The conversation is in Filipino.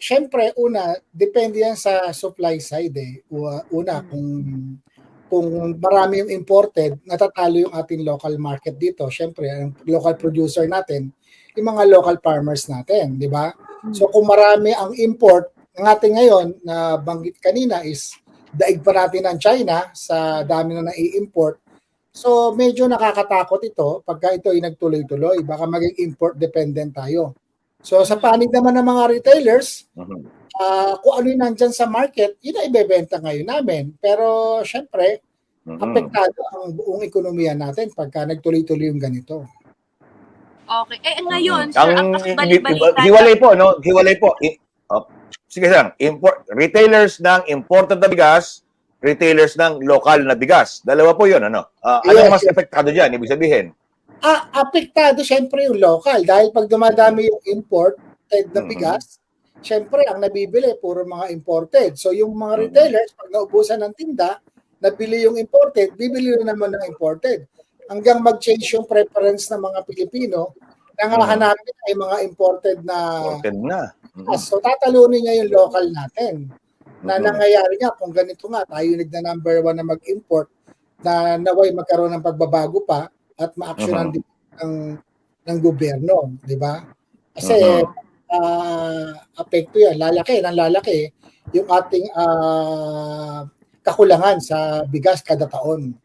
syempre, una, depende yan sa supply side eh. Una, Mm. kung kung marami yung imported, natatalo yung ating local market dito. Syempre, ang local producer natin, yung mga local farmers natin, di ba? So kung marami ang import, ang ating ngayon na banggit kanina is daig pa natin ng China sa dami na nai-import. So medyo nakakatakot ito pagka ito ay nagtuloy-tuloy. Baka maging import dependent tayo. So sa panig naman ng mga retailers, Mhm. ah, kung ano yung nandyan sa market, yun ang ibebenta ngayon namin. Pero syempre, Mhm. apektado ang buong ekonomiya natin pagka nagtuloy-tuloy yung ganito. Okay. Eh, ngayon, Mhm. sir, ang Ang kasbalik-balikan. hiwalay po, no? Hiwalay po. I- oh, sige, sir. Import, retailers ng imported na bigas, retailers ng local na bigas. Dalawa po yun, ano? Anong Yes, mas epektado dyan? Ibig sabihin? Ah, apektado syempre yung local dahil pag dumadami yung import na Mhm. bigas, syempre ang nabibili puro mga imported. So yung mga Mhm. retailers pag naubusan ng tinda, nabili yung imported, bibili na naman ng imported. Hanggang mag-change yung preference ng mga Pilipino, nangahanapin ay mga imported na Imported na. Mhm. gas. So tatalunin niya yung local natin. Na Mhm. nangyayari nga kung ganito nga, tayo nagna number one na mag-import na naway magkaroon ng pagbabago pa at ma-actionan Mhm. din ng, ng gobyerno, di ba? Kasi Mhm. ah, apekto yan, lalaki, nang lalaki yung ating ah, kakulangan sa bigas kada taon.